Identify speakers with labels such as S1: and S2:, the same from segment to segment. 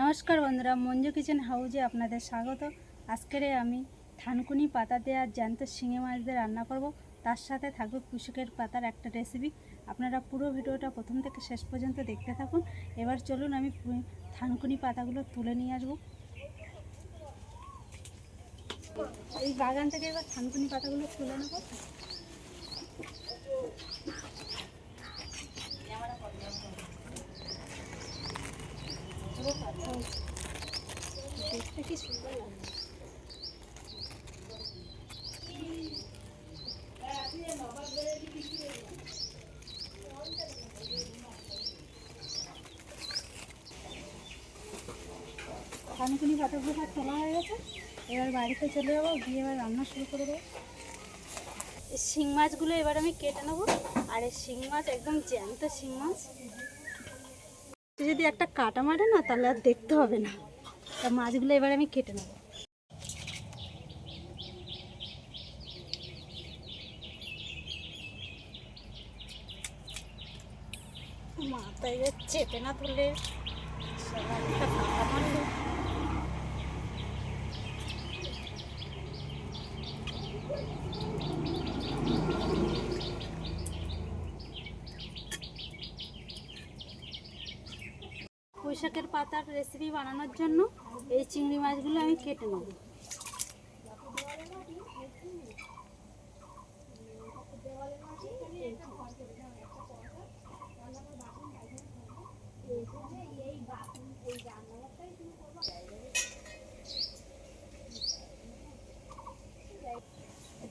S1: নমস্কার বন্ধুরা, মঞ্জু কিচেন হাউজে আপনাদের স্বাগত। আজকের আমি থানকুনি পাতা আর জ্যান্ত শিঙে মাছ দিয়ে রান্না করব। তার সাথে থাকবে কুশুকের পাতার একটা রেসিপি আপনারা পুরো ভিডিওটা প্রথম থেকে শেষ পর্যন্ত দেখতে থাকুন। এবার চলুন আমি থানকুনি পাতাগুলো তুলে নিয়ে আসব। এই বাগান থেকে এবার থানকুনি পাতাগুলো তুলে নেব। পুরো পাতা দেখতে কি সুন্দর লাগছে থানকুনি পাতাগুলো সব তোলা হয়ে গেছে। এবার বাড়িতে চলে যাব, গিয়ে এবার রান্না শুরু করে দেবো। শিং মাছগুলো এবার আমি কেটে নেব। আর এই শিং মাছ একদম জ্যান্ত শিং মাছ। যদি একটা কাটা মারে না, তাহলে আর দেখতে হবে না। তা মাছগুলো এবার আমি কেটে নেব। মাথায় চেপে না তুলে, সবাই একটা কাটা মারলো। পুঁইশাকের পাতার রেসিপি বানানোর জন্য এই চিংড়ি মাছগুলো আমি কেটে নেব।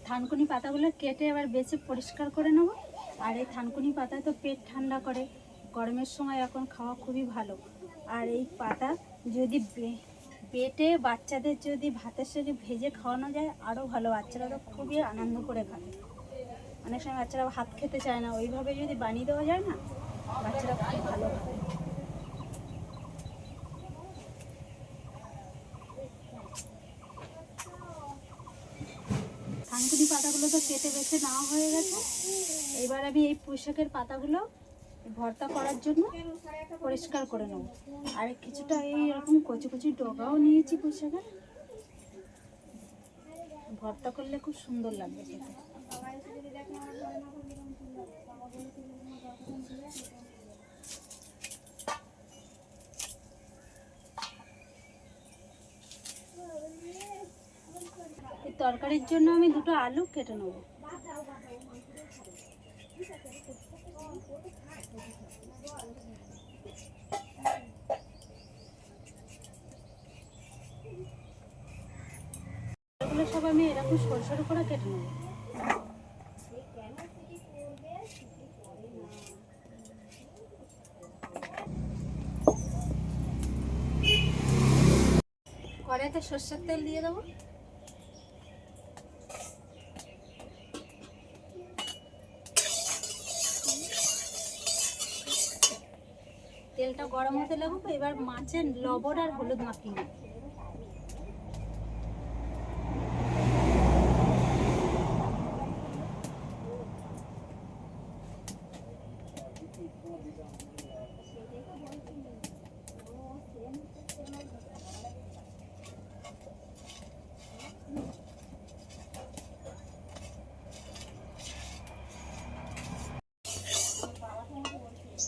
S1: থানকুনি পাতাগুলো কেটে এবার বেছে পরিষ্কার করে নেব। আর এই থানকুনি পাতায় তো পেট ঠান্ডা করে। গরমের সময় এখন খাওয়া খুবই ভালো। আর এই পাতা যদি বেটে বাচ্চাদের যদি ভাতের সাথে ভেজে খাওয়ানো যায় আরও ভালো। বাচ্চারা তো খুবই আনন্দ করে খাবে। অনেক সময় বাচ্চারা ভাত খেতে চায় না। ওইভাবে যদি বানিয়ে দেওয়া যায় না, বাচ্চারা খুব ভালো খাবে। পাতাগুলো তো কেটে বেছে নেওয়া হয়ে গেছে। এবার আমি এই পুঁইশাকের পাতাগুলো ভর্তা করার জন্য পরিষ্কার করে নেব। আর কিছুটা এই এরকম কচি কচি ডগাও নিয়েছি পুঁইশাকের ভর্তা করলে খুব সুন্দর লাগবে খেতে। তরকারির জন্য আমি দুটো আলু কেটে নেব এগুলো সব আমি এরকম সরু সরু করে কেটে নেব। কড়াইতে সর্ষের তেল দিয়ে দেবো। তেলটা গরম হতে লাগুক, এবার মাছের লবণ আর হলুদ মাখিয়ে নেব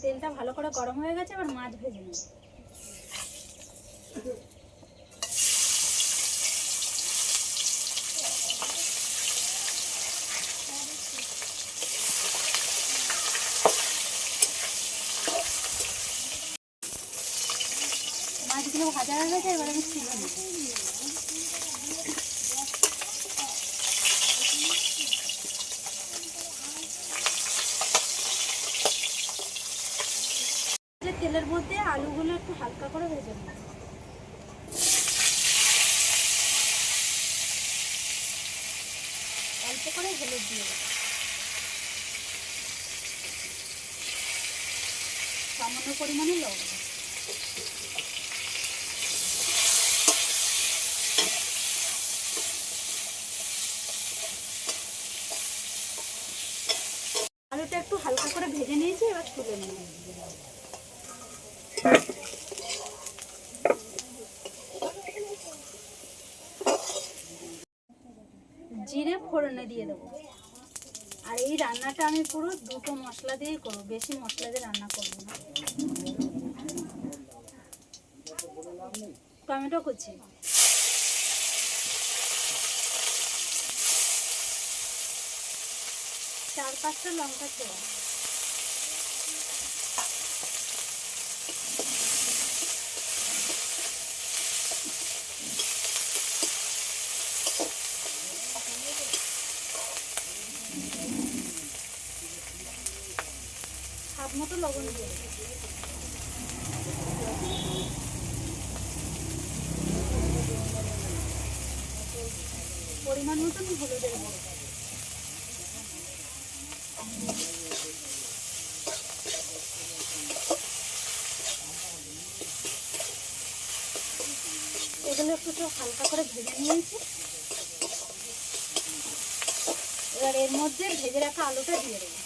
S1: তেলটা ভালো করে গরম হয়ে গেছে, এবার মাছ ভেজে নেব। মাছগুলো ভাজা হয়ে গেছে, এবার আমি তুলে নেব। তেলের মধ্যে আলুগুলো একটু হালকা করে ভেজে নেব অল্প করে হলুদ দিয়ে দেবো। সামান্য পরিমাণে লবণ। আলুটা একটু হালকা করে ভেজে নিয়েছি, এবার তুলে নিয়ে জিরে ফোড়নে দিয়ে দেবো। আর এই রান্নাটা আমি পুরো দুটো মশলা দিয়েই করব, বেশি মশলা দিয়ে রান্না করব না। টমেটো কুচি। চার পাঁচটা লঙ্কা ছিল হাফ মতো লবণ দিয়ে। পরিমাণ মতন হলুদের গুঁড়ো। এগুলো একটু হালকা করে ভেজে নিয়েছি। এবার এর মধ্যে ভেজে রাখা আলুটা দিয়ে দেবো।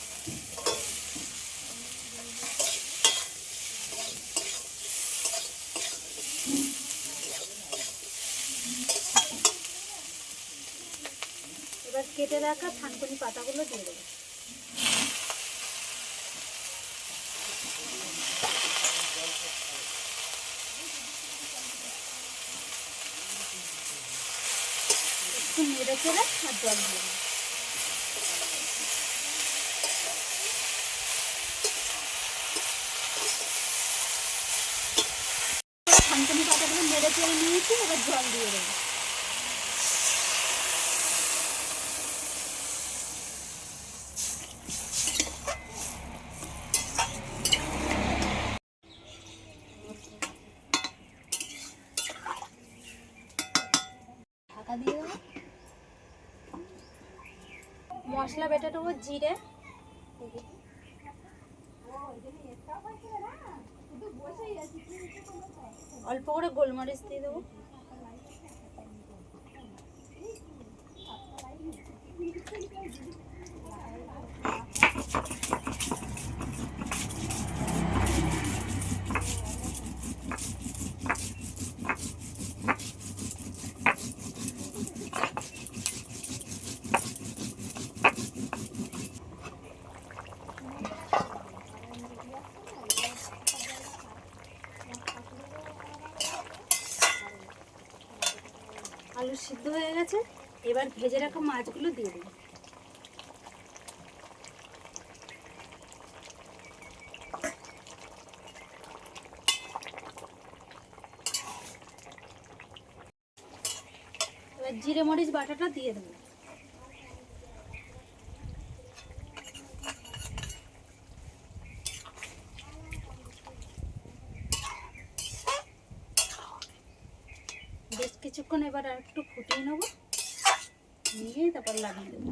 S1: কেটে রাখা থানকুনি পাতাগুলো দিয়ে দেবো। একটু নেড়ে চেড়ে আর জল দিয়ে দেবো থানকুনি পাতাগুলো নেড়ে চেড়ে নিয়েছি এবার জল দিয়ে দেবো ঢাকা দিয়ে দেবো মশলা বেটে দেবো জিরে। অল্প করে গোলমরিচ দিয়ে দেবো আলু সিদ্ধ হয়ে গেছে এবার ভেজে রাখা মাছগুলো দিয়ে দেবো এবার জিরে মরিচ বাটাটা দিয়ে দেবো। বেশ কিছুক্ষণ এবার আর একটু ফুটিয়ে নেব। নিয়ে তারপর লাগিয়ে দেবো।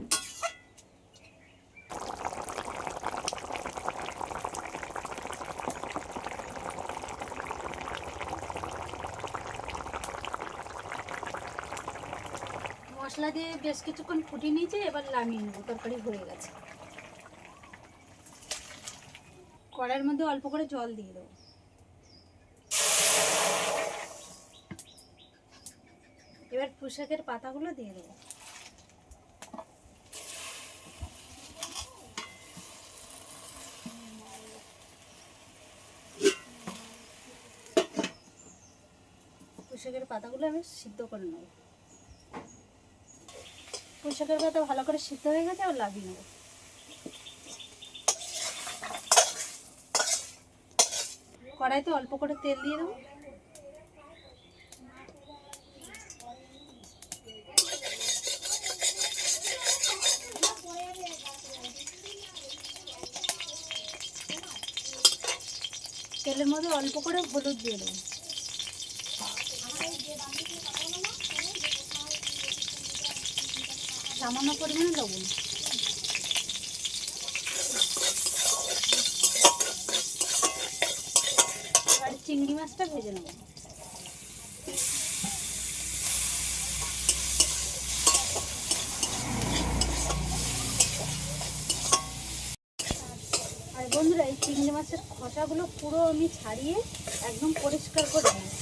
S1: মশলা দিয়ে বেশ কিছুক্ষণ ফুটিয়ে নিয়েছে, এবার নামিয়ে নেব, তরকারি হয়ে গেছে। কড়াইয়ের মধ্যে অল্প করে জল দিয়ে দেবো। এবার পুঁশাকের পাতাগুলো দিয়ে দেবো। পুঁশাকের পাতাগুলো আমি সিদ্ধ করে নেব। পুঁশাকের পাতা ভালো করে সিদ্ধ হয়ে গেছে আর লাগিয়ে নেব। কড়াইতে অল্প করে তেল দিয়ে দেবো। তেলের মধ্যে অল্প করে হলুদ দিয়ে দেবো। সামান্য পরিমাণে লবণ। আর চিংড়ি মাছটা ভেজে নেব। আর বন্ধুরা, এই চিংড়ি মাছের খোসাগুলো পুরো আমি ছাড়িয়ে একদম পরিষ্কার করে নিই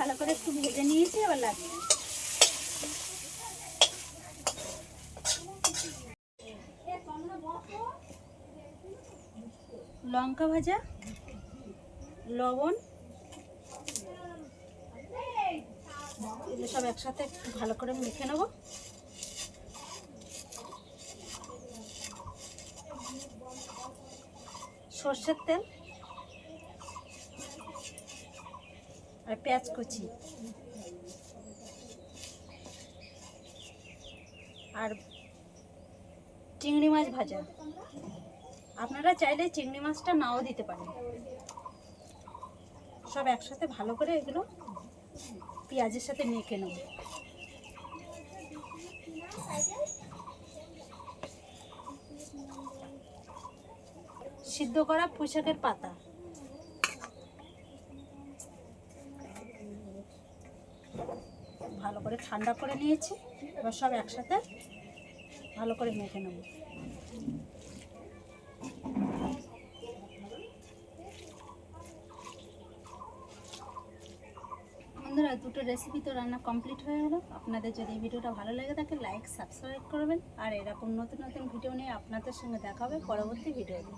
S1: ভালো করে একটু ভেজে নিয়েছি, এবার লাগবে লঙ্কা ভাজা, লবণ, এগুলো সব একসাথে ভালো করে মেখে নেব। সর্ষের তেল। আর পেঁয়াজ কুচি। আর চিংড়ি মাছ ভাজা। আপনারা চাইলে চিংড়ি মাছটা নাও দিতে পারেন। সব একসাথে ভালো করে এগুলো পেঁয়াজের সাথে মেখে নেব। সিদ্ধ করা পুঁইশাকের পাতা ভালো করে ঠান্ডা করে নিয়েছি, এবার সব একসাথে ভালো করে মেখে নেব। বন্ধুরা, দুটো রেসিপি তো রান্না কমপ্লিট হয়ে গেলো। আপনাদের যদি ভিডিওটা ভালো লেগে থাকে লাইক সাবস্ক্রাইব করবেন। আর এরকম নতুন নতুন ভিডিও নিয়ে আপনাদের সঙ্গে দেখা হবে পরবর্তী ভিডিওতে